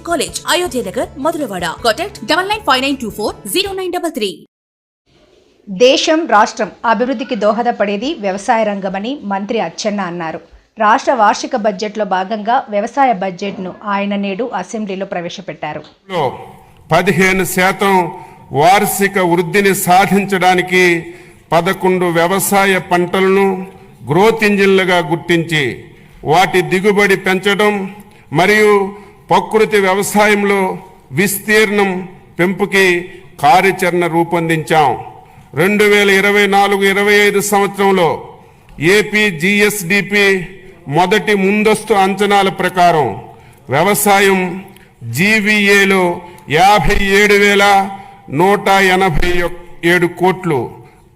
college Ayodhya Nagar Madhurawada contact double nine five nine two four zero nine double three దేశం రాష్ట్రం అభివృద్ధికి దోహదపడేది వ్యవసాయ రంగమని మంత్రి అచ్చెన్న అన్నారు. రాష్ట్ర వార్షిక బడ్జెట్లో భాగంగా వ్యవసాయ బడ్జెట్ను ఆయన నేడు అసెంబ్లీలో ప్రవేశపెట్టారు. పదిహేను శాతం వార్షిక వృద్ధిని సాధించడానికి పదకొండు వ్యవసాయ పంటలను గ్రోత్ ఇంజిన్లుగా గుర్తించి వాటి దిగుబడి పెంచడం మరియు ప్రకృతి వ్యవసాయంలో విస్తీర్ణం పెంపుకి కార్యాచరణ రూపొందించాం. రెండు వేల ఇరవై నాలుగు ఇరవై ఐదు సంవత్సరంలో ఏపీ జిఎస్డిపి మొదటి ముందస్తు అంచనాల ప్రకారం వ్యవసాయం జీవీఏలో యాభై ఏడు వేల నూట ఎనభై ఏడు కోట్లు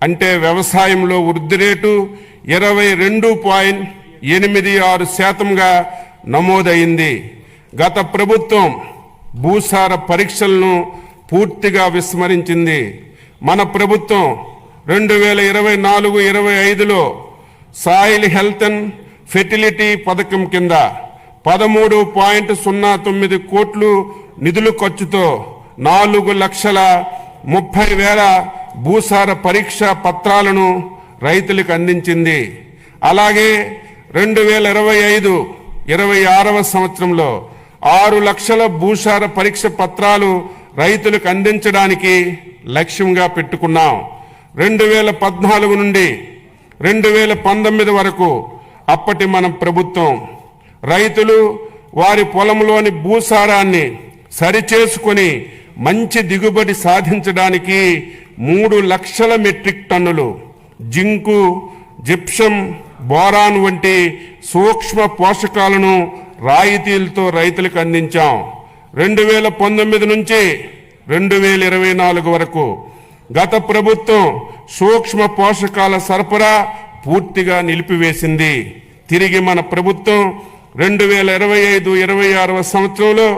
అంటే వ్యవసాయంలో వృద్ధి రేటు ఇరవై రెండు పాయింట్ ఎనిమిది ఆరు శాతంగా నమోదైంది. గత ప్రభుత్వం భూసార పరీక్షలను పూర్తిగా విస్మరించింది. మన ప్రభుత్వం రెండు వేల ఇరవై నాలుగు ఇరవై ఐదులో సాయిల్ హెల్త్ అండ్ ఫెర్టిలిటీ పథకం కింద పదమూడు పాయింట్ సున్నా తొమ్మిది కోట్లు నిధులు ఖర్చుతో నాలుగు లక్షల ముప్పై వేల భూసార పరీక్ష పత్రాలను రైతులకు అందించింది. అలాగే రెండు వేల ఇరవై ఐదు ఇరవై ఆరవ సంవత్సరంలో ఆరు లక్షల భూసార పరీక్ష పత్రాలు రైతులకు అందించడానికి లక్ష్యంగా పెట్టుకున్నాం. రెండు వేల పద్నాలుగు నుండి రెండు వేల పంతొమ్మిది వరకు అప్పటి మన ప్రభుత్వం. రైతులు వారి పొలంలోని భూసారాన్ని సరిచేసుకొని మంచి దిగుబడి సాధించడానికి మూడు లక్షల మెట్రిక్ టన్నులు జింకు జిప్సం బోరాన్ వంటి సూక్ష్మ పోషకాలను రాయితీలతో రైతులకు అందించాం. రెండు వేల పంతొమ్మిది నుంచి రెండు వేల ఇరవై నాలుగు వరకు గత ప్రభుత్వం సూక్ష్మ పోషకాల సరఫరా పూర్తిగా నిలిపివేసింది. తిరిగి మన ప్రభుత్వం రెండు వేల ఇరవై ఐదు ఇరవై ఆరవ సంవత్సరంలో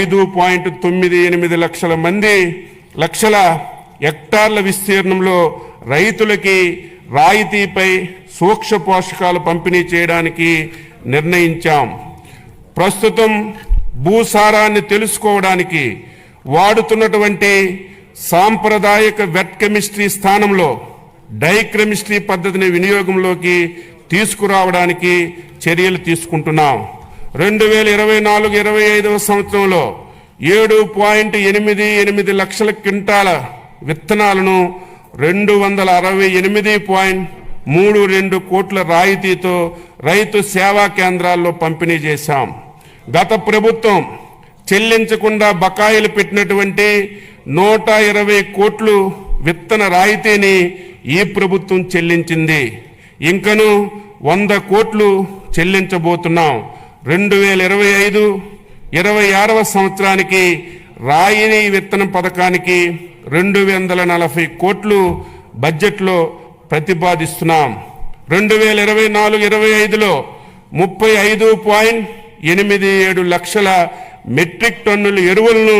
ఐదు పాయింట్ తొమ్మిది ఎనిమిది లక్షల మంది లక్షల హెక్టార్ల విస్తీర్ణంలో రైతులకి రాయితీపై సూక్ష్మ పోషకాలు పంపిణీ చేయడానికి నిర్ణయించాం. ప్రస్తుతం భూసారాన్ని తెలుసుకోవడానికి వాడుతున్నటువంటి సాంప్రదాయక వెట్ కెమిస్ట్రీ స్థానంలో డైకెమిస్ట్రీ పద్ధతిని వినియోగంలోకి తీసుకురావడానికి చర్యలు తీసుకుంటున్నాం. రెండు వేల ఇరవై నాలుగు ఇరవై ఐదవ సంవత్సరంలో ఏడు పాయింట్ ఎనిమిది ఎనిమిది లక్షల క్వింటాల విత్తనాలను రెండు వందల అరవై ఎనిమిది పాయింట్ మూడు రెండు కోట్ల రాయితీతో రైతు సేవా కేంద్రాల్లో పంపిణీ చేశాం. గత ప్రభుత్వం చెల్లించకుండా బకాయిలు పెట్టినటువంటి నూట ఇరవై కోట్లు విత్తన రాయితీని ఈ ప్రభుత్వం చెల్లించింది. ఇంకను వంద కోట్లు చెల్లించబోతున్నాం. రెండు వేల ఇరవై ఐదు ఇరవై ఆరవ సంవత్సరానికి రాయిని విత్తనం పథకానికి రెండు వందల నలభై కోట్లు బడ్జెట్లో ప్రతిపాదిస్తున్నాం. రెండు వేల ఇరవై నాలుగు ఇరవై ఐదులో ముప్పై ఐదు పాయింట్ ఎనిమిది ఏడు లక్షల మెట్రిక్ టన్నుల ఎరువులను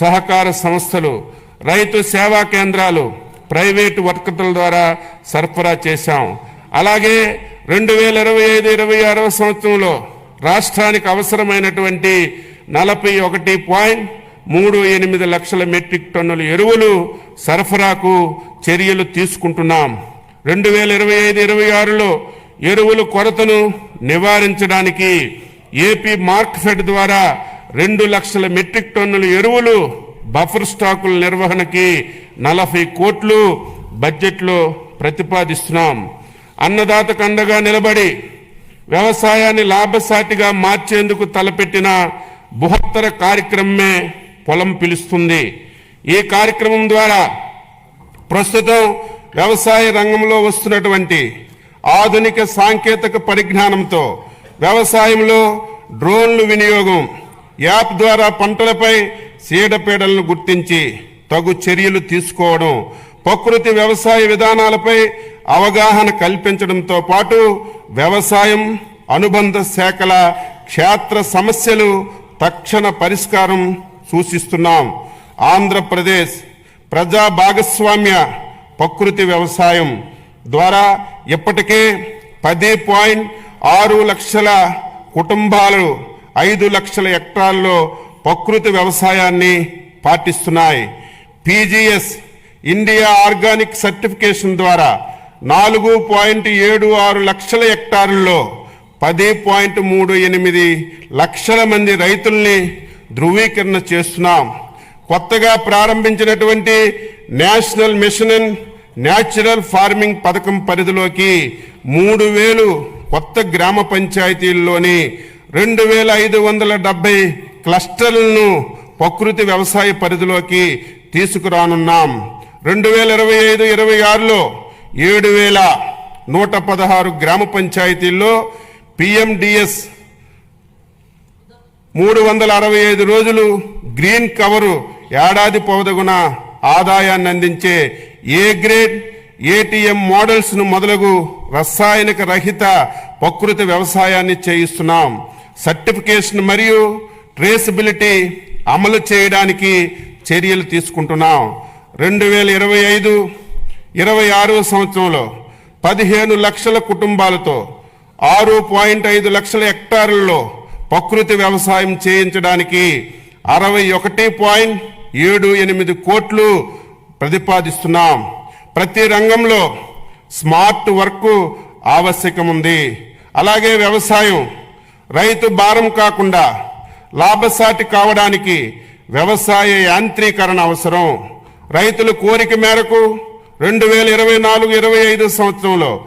సహకార సంస్థలు రైతు సేవా కేంద్రాలు ప్రైవేటు వర్కర్ల ద్వారా సరఫరా చేశాం. అలాగే రెండు వేల ఇరవై ఐదు ఇరవై ఆరవ సంవత్సరంలో రాష్ట్రానికి అవసరమైనటువంటి నలభై ఒకటి పాయింట్ మూడు ఎనిమిది లక్షల మెట్రిక్ టన్నుల ఎరువులు సరఫరాకు చర్యలు తీసుకుంటున్నాం. రెండు వేల ఇరవై ఐదు ఇరవై ఆరులో ఎరువుల కొరతను నివారించడానికి ఏపీ మార్క్ఫెడ్ ద్వారా రెండు లక్షల మెట్రిక్ టన్నుల ఎరువులు బఫర్ స్టాకుల నిర్వహణకి నలభై కోట్లు బడ్జెట్లో ప్రతిపాదిస్తున్నాం. అన్నదాతకు అండగా నిలబడి వ్యవసాయాన్ని లాభసాటిగా మార్చేందుకు తలపెట్టిన బృహత్తర కార్యక్రమమే పొలం పిలుస్తుంది. ఈ కార్యక్రమం ద్వారా ప్రస్తుతం వ్యవసాయ రంగంలో వస్తున్నటువంటి ఆధునిక సాంకేతిక పరిజ్ఞానంతో వ్యవసాయంలో డ్రోన్లు వినియోగం యాప్ ద్వారా పంటలపై చీడపీడలను గుర్తించి తగు చర్యలు తీసుకోవడం ప్రకృతి వ్యవసాయ విధానాలపై అవగాహన కల్పించడంతో పాటు వ్యవసాయం అనుబంధ శాఖల క్షేత్ర సమస్యలు తక్షణ పరిష్కారం సూచిస్తున్నాం. ఆంధ్రప్రదేశ్ ప్రజా భాగస్వామ్య ప్రకృతి వ్యవసాయం ద్వారా ఇప్పటికే పది పాయింట్ ఆరు లక్షల కుటుంబాలు ఐదు లక్షల హెక్టార్లలో ప్రకృతి వ్యవసాయాన్ని పాటిస్తున్నాయి. పీజీఎస్ ఇండియా ఆర్గానిక్ సర్టిఫికేషన్ ద్వారా నాలుగు పాయింట్ ఏడు ఆరు లక్షల హెక్టార్లలో పది పాయింట్ మూడు ఎనిమిది లక్షల మంది రైతుల్ని ధృవీకరణ చేస్తున్నాం. కొత్తగా ప్రారంభించినటువంటి national mission in natural farming పథకం పరిధిలోకి మూడు వేలు కొత్త గ్రామ పంచాయతీల్లోని రెండు వేల ఐదు వందల డెబ్బై క్లస్టర్లను ప్రకృతి వ్యవసాయ పరిధిలోకి తీసుకురానున్నాం. రెండు వేల ఇరవై ఐదు ఇరవై ఆరులో ఏడు వేల నూట పదహారు గ్రామ పంచాయతీల్లో పిఎండిఎస్ మూడు వందల అరవై ఐదు రోజులు గ్రీన్ కవరు ఏడాది పొదగున ఆదాయాన్ని అందించే ఏ గ్రేడ్ ఏటీఎం మోడల్స్ను మొదలగు రసాయనిక రహిత ప్రకృతి వ్యవసాయాన్ని చేయిస్తున్నాం. సర్టిఫికేషన్ మరియు ట్రేసబిలిటీ అమలు చేయడానికి చర్యలు తీసుకుంటున్నాం. రెండు వేల ఇరవై ఐదు ఇరవై ఆరో సంవత్సరంలో పదిహేను లక్షల కుటుంబాలతో ఆరు పాయింట్ ఐదు లక్షల హెక్టార్లలో ప్రకృతి వ్యవసాయం చేయించడానికి అరవై ఒకటి పాయింట్ ఏడు ఎనిమిది కోట్లు ప్రతిపాదిస్తున్నాం. ప్రతి రంగంలో స్మార్ట్ వర్క్ ఆవశ్యకం ఉంది. అలాగే వ్యవసాయం రైతు భారం కాకుండా లాభసాటి కావడానికి వ్యవసాయ యాంత్రీకరణ అవసరం. రైతుల కోరిక మేరకు రెండు వేల ఇరవై నాలుగు ఇరవై ఐదు సంవత్సరంలో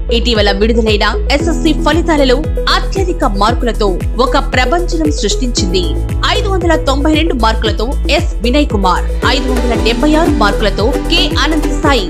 ఇటీవల విడుదలైన ఎస్ఎస్సి ఫలితాలలో అత్యధిక మార్కులతో ఒక ప్రపంచం సృష్టించింది. ఐదు వందల తొంభై రెండు మార్కులతో ఎస్. వినయ్ కుమార్ ఐదు వందల డెబ్బై ఆరు మార్కులతో కె. అనంత సాయి